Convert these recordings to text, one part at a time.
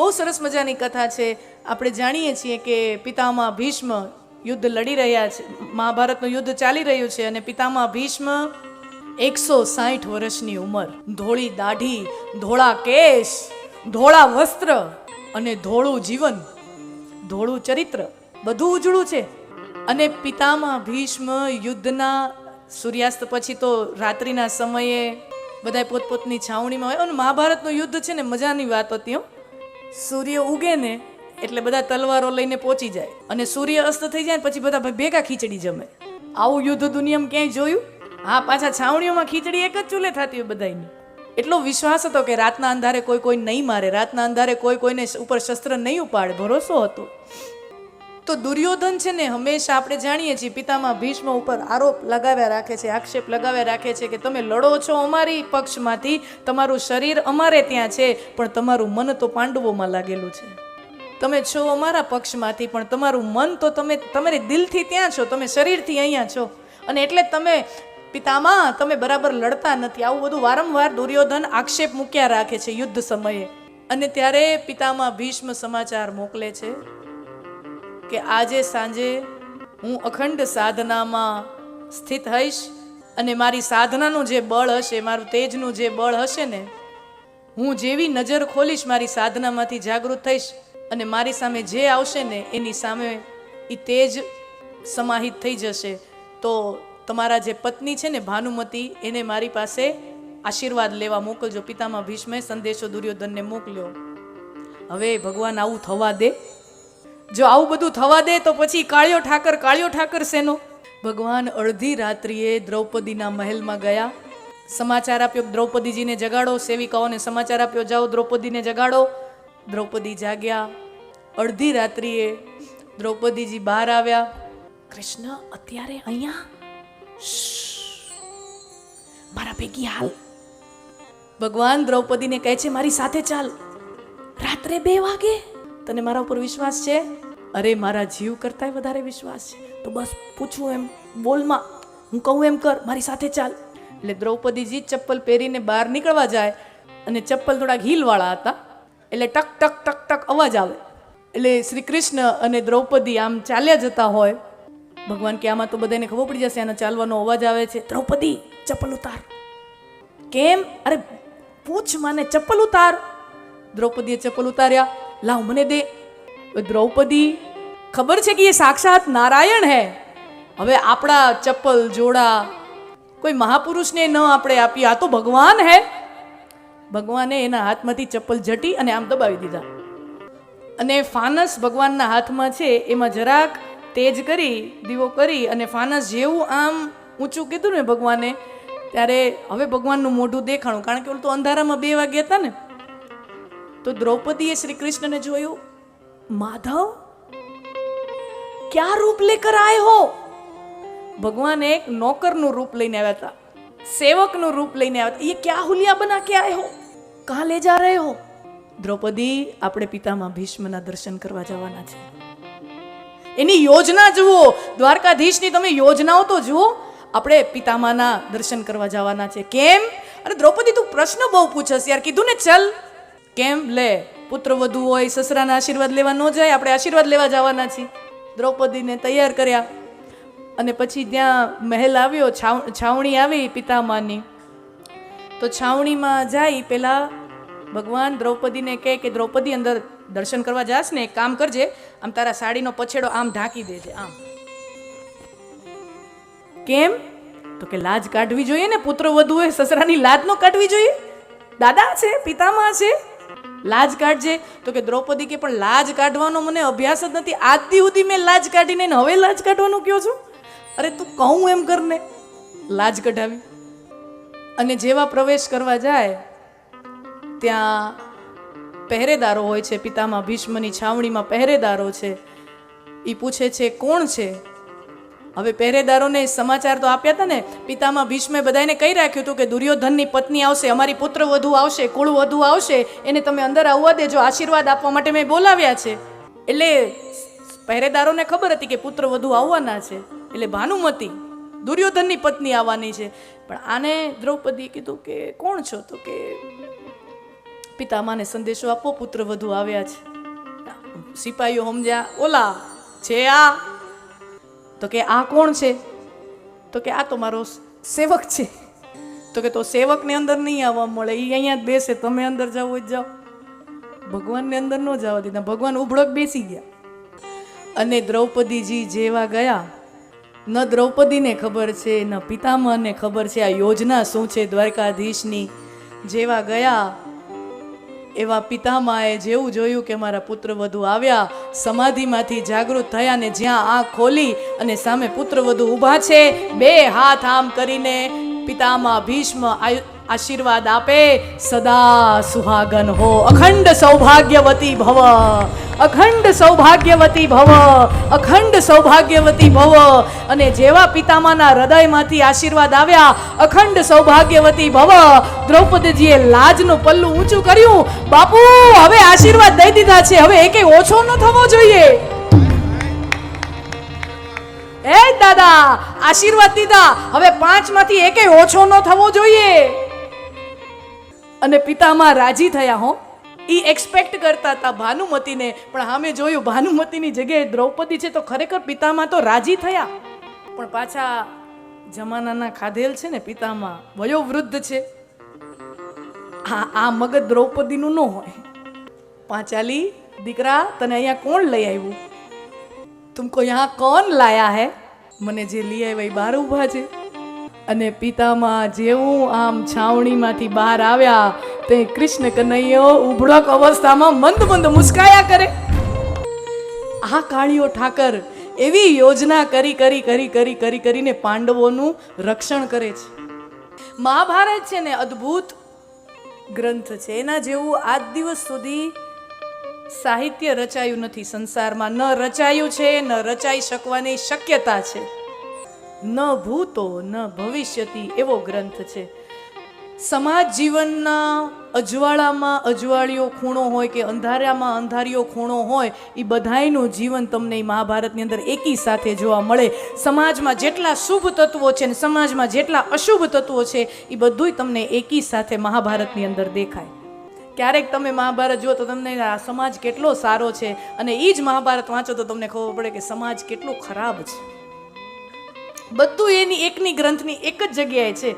બહુ સરસ મજાની કથા છે. આપણે જાણીએ છીએ કે પિતામાં ભીષ્મ યુદ્ધ લડી રહ્યા છે. મહાભારતનું યુદ્ધ ચાલી રહ્યું છે અને પિતામાં ભીષ્મ એકસો સાઠ વર્ષની ઉંમર. ધોળી દાઢી, ધોળા કેશ, ધોળા વસ્ત્ર અને ધોળું જીવન, ધોળું ચરિત્ર બધું ઉજળું છે. અને પિતામાં ભીષ્મ યુદ્ધના સૂર્યાસ્ત પછી તો રાત્રિના સમયે બધા પોતપોતની છાવણીમાં હોય. અને મહાભારતનું યુદ્ધ છે ને મજાની વાત હતી હો. સૂર્ય ઉગે ને એટલે બધા તલવારો લઈને પહોંચી જાય. અને સૂર્ય અસ્ત થઈ જાય ને પછી બધા ભેગા ખીચડી જમે. આવું યુદ્ધ દુનિયામાં ક્યાંય જોયું? હા, પાછા છાવણીઓમાં ખીચડી એક જ ચૂલે થતી હોય બધાની એટલો વિશ્વાસ હતો કે રાતના અંધારે કોઈ કોઈ નહીં મારે, રાતના અંધારે કોઈ કોઈને ઉપર શસ્ત્ર નહીં ઉપાડે, ભરોસો હતો. તો દુર્યોધન છે ને હંમેશા આપણે જાણીએ છીએ પિતામાં ભીષ્મ ઉપર આરોપ લગાવ્યા રાખે છે, આક્ષેપ લગાવ્યા રાખે છે કે તમે લડો છો અમારી પક્ષમાંથી, તમારું શરીર અમારે ત્યાં છે, પણ તમારું મન તો પાંડવોમાં લાગેલું છે. તમે છો અમારા પક્ષમાંથી, પણ તમારું મન તો તમે, તમારી દિલથી ત્યાં છો, તમે શરીરથી અહીંયા છો. અને એટલે તમે પિતામાં તમે બરાબર લડતા નથી. આવું બધું વારંવાર દુર્યોધન આક્ષેપ મૂક્યા રાખે છે યુદ્ધ સમયે. અને ત્યારે પિતામાં ભીષ્મ સમાચાર મોકલે છે. કે આજે સાંજે હું અખંડ સાધનામાં સ્થિત હઈશ અને મારી સાધનાનું જે બળ હશે, મારું તેજનું જે બળ હશે ને, હું જેવી નજર ખોલીશ મારી સાધનામાંથી જાગૃત થઈશ અને મારી સામે જે આવશે ને, એની સામે એ તેજ સમાહિત થઈ જશે. તો તમારા જે પત્ની છે ને, ભાનુમતી, એને મારી પાસે આશીર્વાદ લેવા મોકલજો. પિતામાં ભીષ્મે સંદેશો દુર્યોધનને મોકલ્યો. હવે ભગવાન આવું થવા દે. જો આવું બધું થવા દે તો પછી કાળિયો ઠાકર કાળિયો ઠાકર શેનો? ભગવાન અડધી રાત્રિએ દ્રૌપદીના મહેલમાં ગયા. સમાચાર આપ્યો, દ્રૌપદીજીને જગાડો, સેવિકાઓને સમાચાર આપ્યો, જાઓ દ્રૌપદીને જગાડો. દ્રૌપદી જાગ્યા. અડધી રાત્રિએ દ્રૌપદીજી બહાર આવ્યા. કૃષ્ણ, અત્યારે અહીંયા. મારા ભેગી હાલ. ભગવાન દ્રૌપદીને કહે છે, મારી સાથે ચાલ. રાત્રે બે વાગે તને મારા ઉપર વિશ્વાસ છે? અરે, મારા જીવ કરતાંય વધારે વિશ્વાસ છે. તો બસ પૂછવું એમ, બોલમાં. હું કહું એમ કર, મારી સાથે ચાલ. એટલે દ્રૌપદીજી ચપ્પલ પહેરીને બહાર નીકળવા જાય અને ચપ્પલ થોડાક હીલવાળા હતા. એટલે ટક ટક ટક ટક અવાજ આવે. એટલે શ્રી કૃષ્ણ અને દ્રૌપદી આમ ચાલ્યા જતા હોય. ભગવાન કે આમાં તો બધાને ખબર પડી જશે, આના ચાલવાનો અવાજ આવે છે. દ્રૌપદી, ચપ્પલ ઉતાર. કેમ? અરે, પૂછ માને, ચપ્પલ ઉતાર. દ્રૌપદીએ ચપ્પલ ઉતાર્યા. લાવ મને દે. દ્રૌપદી, ખબર છે કે એ સાક્ષાત નારાયણ હે? હવે આપણા ચપ્પલ, જોડા, કોઈ મહાપુરુષને ન આપણે આપીએ. આ તો ભગવાન હે. ભગવાને એના હાથમાંથી ચપ્પલ જટી અને આમ દબાવી દીધા. અને ફાનસ ભગવાનના હાથમાં છે, એમાં જરાક તેજ કરી, દીવો કરી અને ફાનસ જેવું આમ ઊંચું કીધું ને ભગવાને, ત્યારે હવે ભગવાનનું મોઢું દેખાણું. કારણ કે ઓલું તો અંધારામાં બે વાગ્યા હતા ને. તો દ્રૌપદીએ શ્રી કૃષ્ણને જોયું, માધવ, ક્યાં રૂપ લેકર આય હો? ભગવાન એક નોકરનું રૂપ લઈને આવ્યા હતા, સેવકનું રૂપ લઈને આવ્યા એ ક્યાં હુલિયા બના કે આય હો? કાં લે જા રહે હો? દ્રૌપદી આપણે પિતામાં ભીષ્મના દર્શન કરવા જવાના છે. એની યોજના જુઓ, દ્વારકાધીશની તમે યોજનાઓ તો જુઓ, આપણે પિતામાના દર્શન કરવા જવાના છે. કેમ? અરે દ્રૌપદી તું પ્રશ્ન બહુ પૂછસ યાર, કીધું ને, ચલ. કેમ? લે, પુત્ર વધુ હોય, સસરાના આશીર્વાદ લેવા ન જાય, આપણે આશીર્વાદ લેવા જવાના છીએ. દ્રૌપદીને તૈયાર કર્યા. અને પછી ત્યાં મહેલ આવ્યો, છાવ- છાવણી આવી પિતામાની. તો છાવણીમાં જાય પહેલાં ભગવાન દ્રૌપદીને કહે કે, દ્રૌપદી અંદર દર્શન કરવા જાસ ને, એક કામ કરજે, આમ તારા સાડીનો પછેડો આમ ઢાંકી દેજે, આમ. કેમ? તો કે લાજ કાઢવી જોઈએ ને, પુત્ર વધુ હોય સસરાની લાજ નો કાઢવી જોઈએ. દાદા છે, પિતામાં છે. લાજ કાઢજે. તો કે દ્રૌપદી કે પણ લાજ કાઢવાનો મને અભ્યાસ જ નથી. આજથી સુધી મેં લાજ કાઢીને હવે લાજ કાઢવાનું કયો છું? અરે તું કહું એમ કરને. લાજ કઢાવી. અને જેવા પ્રવેશ કરવા જાય, ત્યાં પહેરેદારો હોય છે પિતામાં, ભીષ્મની છાવણીમાં પહેરેદારો છે. એ પૂછે છે, કોણ છે? હવે પહેરેદારોને સમાચાર તો આપ્યા હતા ને, પિતામાં ભીષ્મે બધાને કહી રાખ્યું હતું કે દુર્યોધનની પત્ની આવશે, અમારી પુત્ર વધુ આવશે, કુળ વધુ આવશે, એને તમે અંદર આવવા દેજો, આશીર્વાદ આપવા માટે મેં બોલાવ્યા છે. એટલે પહેરેદારોને ખબર હતી કે પુત્ર વધુ આવવાના છે, એટલે ભાનુમતી દુર્યોધનની પત્ની આવવાની છે. પણ આને દ્રૌપદીએ કીધું કે કોણ છો તો કે પિતામાને સંદેશો આપો, પુત્ર વધુ આવ્યા છે. સિપાહીઓ સમજ્યા, ઓલા, છે આ. તો કે આ કોણ છે? તો કે આ તો મારો સેવક છે. તો કે તો સેવકને અંદર નહીં આવવા મળે એ અહીંયા જ બેસે, તમે અંદર જાઓ જ જાઓ. ભગવાનને અંદર ન જવા દીધા ભગવાન ઉભળક બેસી ગયા. અને દ્રૌપદીજી જેવા ગયા. ન દ્રૌપદીને ખબર છે, ન પિતામહને ખબર છે, આ યોજના શું છે, દ્વારકાધીશની જેવા ગયા. એવા પિતામાએ જેવું જોયું કે મારા પુત્ર વધુ આવ્યા, સમાધિમાંથી જાગૃત થયા ને જ્યાં આંખ ખોલી અને સામે પુત્ર વધુ ઊભા છે, બે હાથ આમ કરીને પિતામા ભીષ્મ આયુ- આશીર્વાદ આપે. સદા સુહાગન હો. અખંડ સૌભાગ્યવતી ભવ. અખંડ સૌભાગ્યવતી ભવ. અખંડ સૌભાગ્યવતી ભવ. અને જેવા પિતામાના હૃદયમાંથી આશીર્વાદ આવ્યા, અખંડ સૌભાગ્યવતી ભવ. દ્રૌપદીજીએ લાજનું પલ્લું ઊંચું કર્યું. બાપુ, હવે આશીર્વાદ દઈ દીધા છે. હવે એકે ઓછો ન થવો જોઈએ. એ દાદા, આશીર્વાદ દીધા. હવે પાંચમાંથી એકે ઓછો ન થવો જોઈએ. અને પિતામાં રાજી થયા હો. એ એક્સપેક્ટ કરતા હતા ભાનુમતીને. પણ હામે જોયું ભાનુમતીની જગ્યાએ દ્રૌપદી છે તો ખરેખર પિતામાં તો રાજી થયા. પણ પાછા જમાનાના ખાધેલ છે ને પિતામાં વયોવૃદ્ધ છે. હા આ મગજ દ્રૌપદીનું ન હોય. પાંચાલી, દીકરા, તને અહીંયા કોણ લઈ આવ્યું? તુમકો યહાં કોણ લાયા હે? મને જે લઈ આવ્યા એ બાર ઊભા છે. અને પિતામાં જેવું આમ છાવણીમાંથી બહાર આવ્યા, તે કૃષ્ણ કનૈયો ઉભળક અવસ્થામાં મંદ મંદ મુસ્કાયા કરે. આ કાળીઓ ઠાકર એવી યોજના કરી કરી કરી કરી કરી, કરીને પાંડવોનું રક્ષણ કરે છે. મહાભારત છે ને અદ્ભુત ગ્રંથ છે. એના જેવું આજ દિવસ સુધી સાહિત્ય રચાયું નથી. સંસારમાં ન રચાયું છે, ન રચાઈ શકવાની શક્યતા છે. ન ભૂતો, ન ભવિષ્યતિ એવો ગ્રંથ છે. સમાજ જીવનના અજવાળામાં અજવાળિયો ખૂણો હોય કે અંધારામાં અંધારિયો ખૂણો હોય એ બધાયનું જીવન તમને મહાભારતની અંદર એકી સાથે જોવા મળે. સમાજમાં જેટલા શુભ તત્વો છે ને સમાજમાં જેટલા અશુભ તત્વો છે એ બધુંય તમને એકી સાથે મહાભારતની અંદર દેખાય. ક્યારેક તમે મહાભારત જુઓ તો તમને આ સમાજ કેટલો સારો છે અને એ જ મહાભારત વાંચો તો તમને ખબર પડે કે સમાજ કેટલો ખરાબ છે. બધું એની એકની ગ્રંથની એક જ જગ્યાએ છે.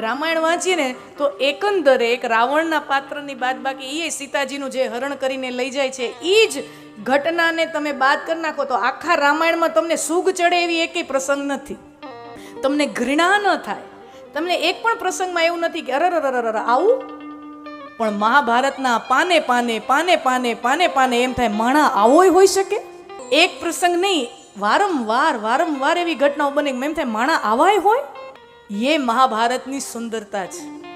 રામાયણ વાંચીએ ને તો એકંદરે એક રાવણના પાત્રની બાદ બાકી એ સીતાજીનું જે હરણ કરીને લઈ જાય છે એ જ ઘટનાને તમે બાદ કરી નાખો તો આખા રામાયણમાં તમને સુગ ચડે એવી એકેય પ્રસંગ નથી. તમને ઘૃણા ન થાય. તમને એક પણ પ્રસંગમાં એવું નથી કે અરર આવું? પણ મહાભારતના પાને પાને પાને પાને પાને પાને એમ થાય, માણા આવોય હોઈ શકે? એક પ્રસંગ નહીં વારંવાર વારંવાર એવી ઘટનાઓ બને એમ થાય માણા આવાય હોય? એ મહાભારતની સુંદરતા છે.